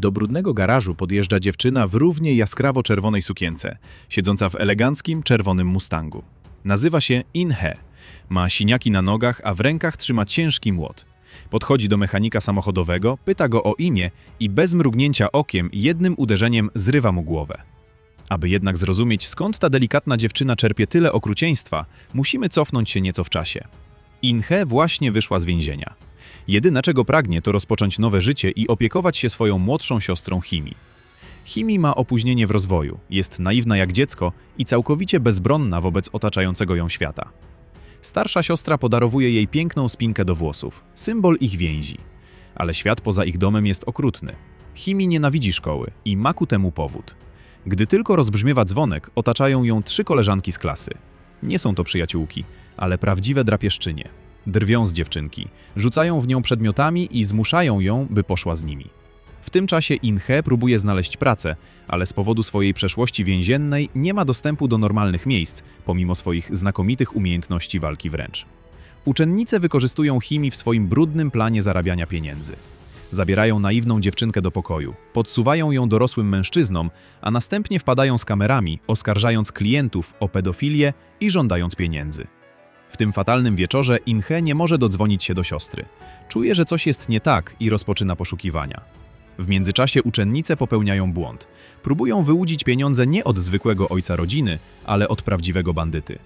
Do brudnego garażu podjeżdża dziewczyna w równie jaskrawo czerwonej sukience, siedząca w eleganckim czerwonym Mustangu. Nazywa się Inhe. Ma siniaki na nogach, a w rękach trzyma ciężki młot. Podchodzi do mechanika samochodowego, pyta go o imię i bez mrugnięcia okiem jednym uderzeniem zrywa mu głowę. Aby jednak zrozumieć, skąd ta delikatna dziewczyna czerpie tyle okrucieństwa, musimy cofnąć się nieco w czasie. Inhe właśnie wyszła z więzienia. Jedyne, czego pragnie, to rozpocząć nowe życie i opiekować się swoją młodszą siostrą Himi. Himi ma opóźnienie w rozwoju, jest naiwna jak dziecko i całkowicie bezbronna wobec otaczającego ją świata. Starsza siostra podarowuje jej piękną spinkę do włosów, symbol ich więzi. Ale świat poza ich domem jest okrutny. Himi nienawidzi szkoły i ma ku temu powód. Gdy tylko rozbrzmiewa dzwonek, otaczają ją trzy koleżanki z klasy. Nie są to przyjaciółki, ale prawdziwe drapieszczynie. Drwią z dziewczynki, rzucają w nią przedmiotami i zmuszają ją, by poszła z nimi. W tym czasie Inhe próbuje znaleźć pracę, ale z powodu swojej przeszłości więziennej nie ma dostępu do normalnych miejsc, pomimo swoich znakomitych umiejętności walki wręcz. Uczennice wykorzystują Himi w swoim brudnym planie zarabiania pieniędzy. Zabierają naiwną dziewczynkę do pokoju, podsuwają ją dorosłym mężczyznom, a następnie wpadają z kamerami, oskarżając klientów o pedofilię i żądając pieniędzy. W tym fatalnym wieczorze Inhe nie może dodzwonić się do siostry. Czuje, że coś jest nie tak i rozpoczyna poszukiwania. W międzyczasie uczennice popełniają błąd. Próbują wyłudzić pieniądze nie od zwykłego ojca rodziny, ale od prawdziwego bandyty.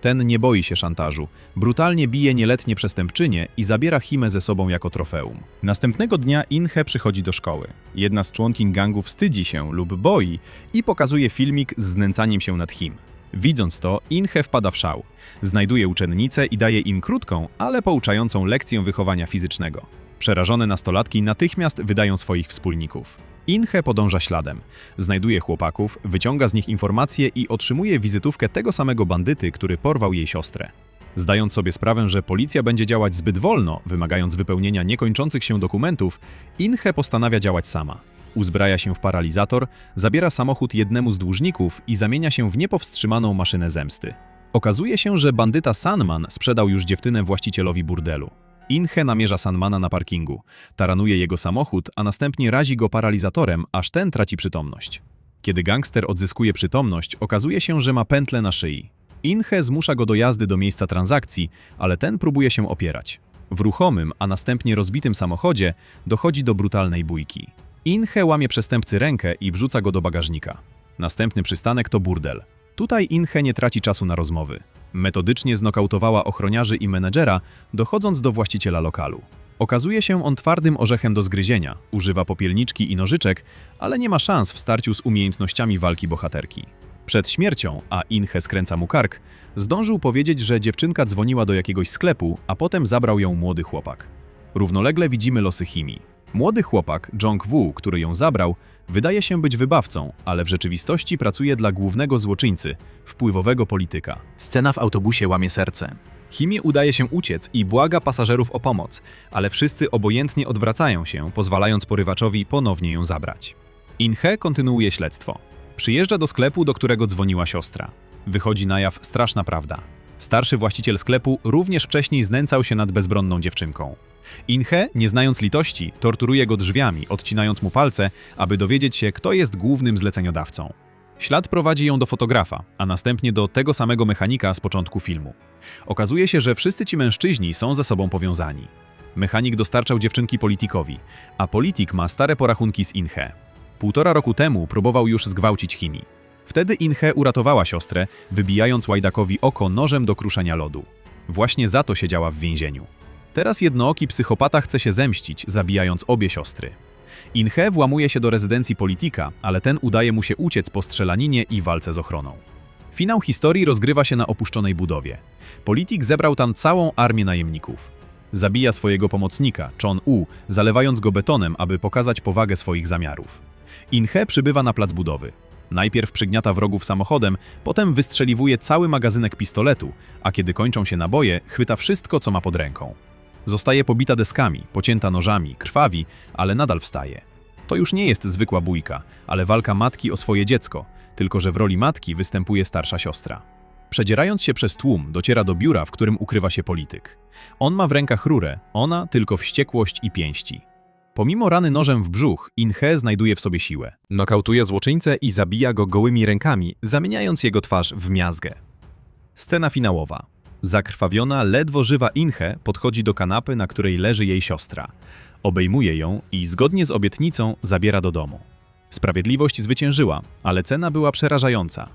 Ten nie boi się szantażu, brutalnie bije nieletnie przestępczynie i zabiera Himę ze sobą jako trofeum. Następnego dnia Inhe przychodzi do szkoły. Jedna z członkiń gangu wstydzi się lub boi i pokazuje filmik z znęcaniem się nad Him. Widząc to, Inhe wpada w szał. Znajduje uczennice i daje im krótką, ale pouczającą lekcję wychowania fizycznego. Przerażone nastolatki natychmiast wydają swoich wspólników. Inhe podąża śladem. Znajduje chłopaków, wyciąga z nich informacje i otrzymuje wizytówkę tego samego bandyty, który porwał jej siostrę. Zdając sobie sprawę, że policja będzie działać zbyt wolno, wymagając wypełnienia niekończących się dokumentów, Inhe postanawia działać sama. Uzbraja się w paralizator, zabiera samochód jednemu z dłużników i zamienia się w niepowstrzymaną maszynę zemsty. Okazuje się, że bandyta Sanman sprzedał już dziewczynę właścicielowi burdelu. Inhe namierza Sanmana na parkingu, taranuje jego samochód, a następnie razi go paralizatorem, aż ten traci przytomność. Kiedy gangster odzyskuje przytomność, okazuje się, że ma pętlę na szyi. Inhe zmusza go do jazdy do miejsca transakcji, ale ten próbuje się opierać. W ruchomym, a następnie rozbitym samochodzie dochodzi do brutalnej bójki. Inhe łamie przestępcy rękę i wrzuca go do bagażnika. Następny przystanek to burdel. Tutaj Inhe nie traci czasu na rozmowy. Metodycznie znokautowała ochroniarzy i menedżera, dochodząc do właściciela lokalu. Okazuje się on twardym orzechem do zgryzienia, używa popielniczki i nożyczek, ale nie ma szans w starciu z umiejętnościami walki bohaterki. Przed śmiercią, a Inhe skręca mu kark, zdążył powiedzieć, że dziewczynka dzwoniła do jakiegoś sklepu, a potem zabrał ją młody chłopak. Równolegle widzimy losy Himi. Młody chłopak, Jong Woo, który ją zabrał, wydaje się być wybawcą, ale w rzeczywistości pracuje dla głównego złoczyńcy, wpływowego polityka. Scena w autobusie łamie serce. Himi udaje się uciec i błaga pasażerów o pomoc, ale wszyscy obojętnie odwracają się, pozwalając porywaczowi ponownie ją zabrać. Inhe kontynuuje śledztwo. Przyjeżdża do sklepu, do którego dzwoniła siostra. Wychodzi na jaw straszna prawda. Starszy właściciel sklepu również wcześniej znęcał się nad bezbronną dziewczynką. Inhe, nie znając litości, torturuje go drzwiami, odcinając mu palce, aby dowiedzieć się, kto jest głównym zleceniodawcą. Ślad prowadzi ją do fotografa, a następnie do tego samego mechanika z początku filmu. Okazuje się, że wszyscy ci mężczyźni są ze sobą powiązani. Mechanik dostarczał dziewczynki politikowi, a politik ma stare porachunki z Inhe. Półtora roku temu próbował już zgwałcić Himi. Wtedy Inhe uratowała siostrę, wybijając łajdakowi oko nożem do kruszenia lodu. Właśnie za to siedziała w więzieniu. Teraz jednooki psychopata chce się zemścić, zabijając obie siostry. Inhe włamuje się do rezydencji politika, ale ten udaje mu się uciec po strzelaninie i walce z ochroną. Finał historii rozgrywa się na opuszczonej budowie. Politik zebrał tam całą armię najemników. Zabija swojego pomocnika, Chon U, zalewając go betonem, aby pokazać powagę swoich zamiarów. Inhe przybywa na plac budowy. Najpierw przygniata wrogów samochodem, potem wystrzeliwuje cały magazynek pistoletu, a kiedy kończą się naboje, chwyta wszystko, co ma pod ręką. Zostaje pobita deskami, pocięta nożami, krwawi, ale nadal wstaje. To już nie jest zwykła bójka, ale walka matki o swoje dziecko, tylko że w roli matki występuje starsza siostra. Przedzierając się przez tłum, dociera do biura, w którym ukrywa się polityk. On ma w rękach rurę, ona tylko wściekłość i pięści. Pomimo rany nożem w brzuch, Inhe znajduje w sobie siłę. Nokautuje złoczyńcę i zabija go gołymi rękami, zamieniając jego twarz w miazgę. Scena finałowa. Zakrwawiona, ledwo żywa Inhe podchodzi do kanapy, na której leży jej siostra. Obejmuje ją i zgodnie z obietnicą zabiera do domu. Sprawiedliwość zwyciężyła, ale cena była przerażająca.